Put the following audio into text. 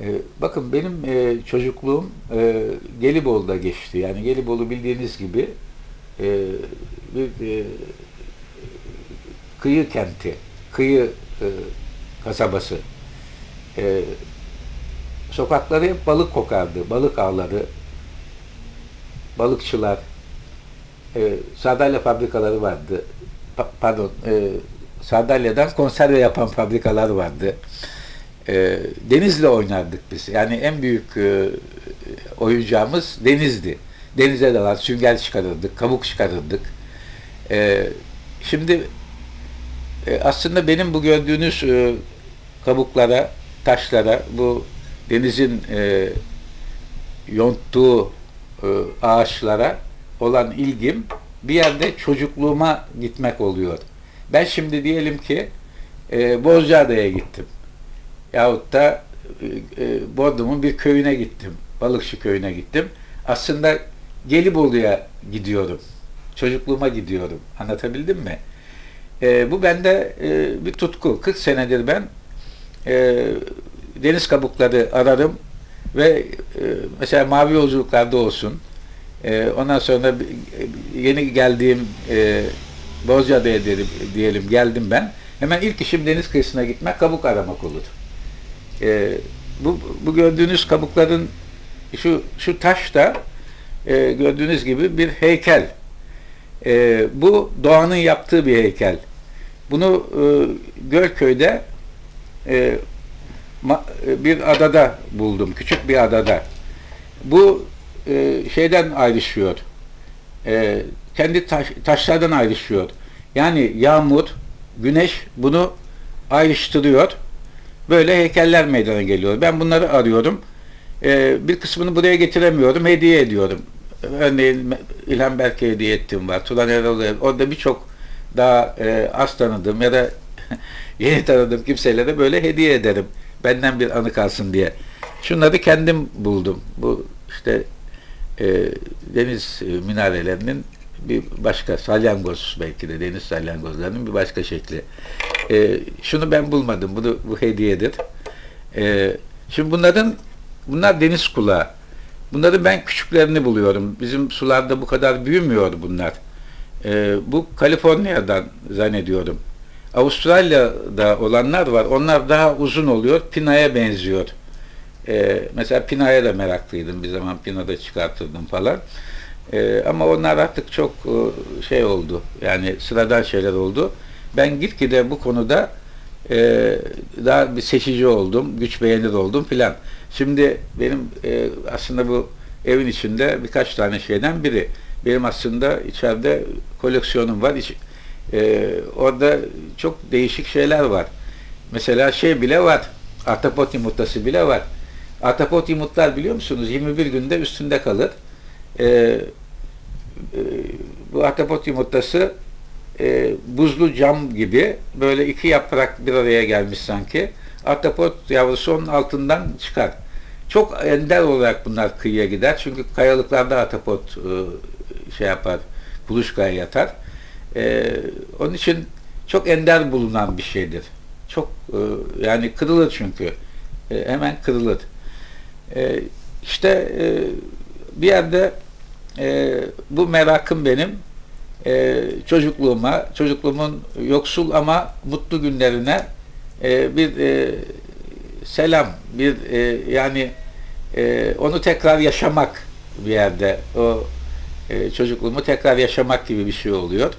Ee, bakın benim e, çocukluğum e, Gelibolu'da geçti. Yani Gelibolu bildiğiniz gibi e, bir kıyı kenti, kıyı kasabası. Sokakları hep balık kokardı, balık ağları, balıkçılar, sardalya fabrikaları vardı. Pa- pardon, sardalyadan konserve yapan fabrikalar vardı. E, denizle oynardık biz. Yani en büyük e, oyuncağımız denizdi. Denize de var, sünger çıkarırdık, kabuk çıkarırdık. E, şimdi e, aslında benim bu gördüğünüz e, kabuklara, taşlara, bu denizin e, yonttuğu e, ağaçlara olan ilgim bir yerde çocukluğuma gitmek oluyor. Ben şimdi diyelim ki e, Bozcaada'ya gittim. Yahut da e, e, Bodrum'un bir köyüne gittim. Balıkçı köyüne gittim. Aslında Gelibolu'ya gidiyorum. Çocukluğuma gidiyorum. Anlatabildim mi? E, bu bende e, bir tutku. 40 senedir ben e, deniz kabukları ararım ve e, mesela mavi yolculuklarda olsun. E, ondan sonra e, yeni geldiğim e, Bozcaada'ya diyelim geldim ben. Hemen ilk işim deniz kıyısına gitmek, kabuk aramak olur. E, bu, bu gördüğünüz kabukların şu şu taş da e, gördüğünüz gibi bir heykel. E, bu doğanın yaptığı bir heykel. Bunu e, Gölköy'de e, e, bir adada buldum, küçük bir adada. Bu e, şeyden ayrışıyor. E, kendi taş, taşlardan ayrışıyor. Yani yağmur, güneş bunu ayrıştırıyor. Böyle heykeller meydana geliyor. Ben bunları arıyorum. E, bir kısmını buraya getiremiyorum, hediye ediyorum. Örneğin İlhan Berk'e hediye ettiğim var. Turan Erol'a, orada birçok daha e, az tanıdığım ya da yeni tanıdığım kimselere böyle hediye ederim. Benden bir anı kalsın diye. Şunları kendim buldum. Bu işte e, deniz e, minarelerinin bir başka salyangoz belki de deniz salyangozlarının bir başka şekli. E, şunu ben bulmadım. Bunu bu hediyedir. E, şimdi bunların bunlar deniz kulağı. Bunları ben küçüklerini buluyorum. Bizim sularda bu kadar büyümüyor bunlar. E, bu Kaliforniya'dan zannediyorum. Avustralya'da olanlar var. Onlar daha uzun oluyor. Pina'ya benziyor. E, mesela Pina'ya da meraklıydım. Bir zaman Pina'da çıkartırdım falan. E, ama onlar artık çok e, şey oldu. Yani sıradan şeyler oldu. Ben gitgide bu konuda e, daha bir seçici oldum. Güç beğenir oldum filan. Şimdi benim e, aslında bu evin içinde birkaç tane şeyden biri. Benim aslında içeride koleksiyonum var. İç- e, orada çok değişik şeyler var. Mesela şey bile var. Ahtapot yumurtası bile var. Ahtapot yumurtlar biliyor musunuz? 21 günde üstünde kalır. E, e, bu ahtapot yumurtası e, buzlu cam gibi böyle iki yaprak bir araya gelmiş sanki. Ahtapot yavrusu onun altından çıkar. Çok ender olarak bunlar kıyıya gider. Çünkü kayalıklarda ahtapot e, şey yapar, kuluçkaya yatar. E, onun için çok ender bulunan bir şeydir. Çok e, yani kırılır çünkü. E, hemen kırılır. E, işte e, bir yerde e, bu merakım benim e, çocukluğuma, çocukluğumun yoksul ama mutlu günlerine e, bir e, selam, bir e, yani e, onu tekrar yaşamak bir yerde, o e, çocukluğumu tekrar yaşamak gibi bir şey oluyor.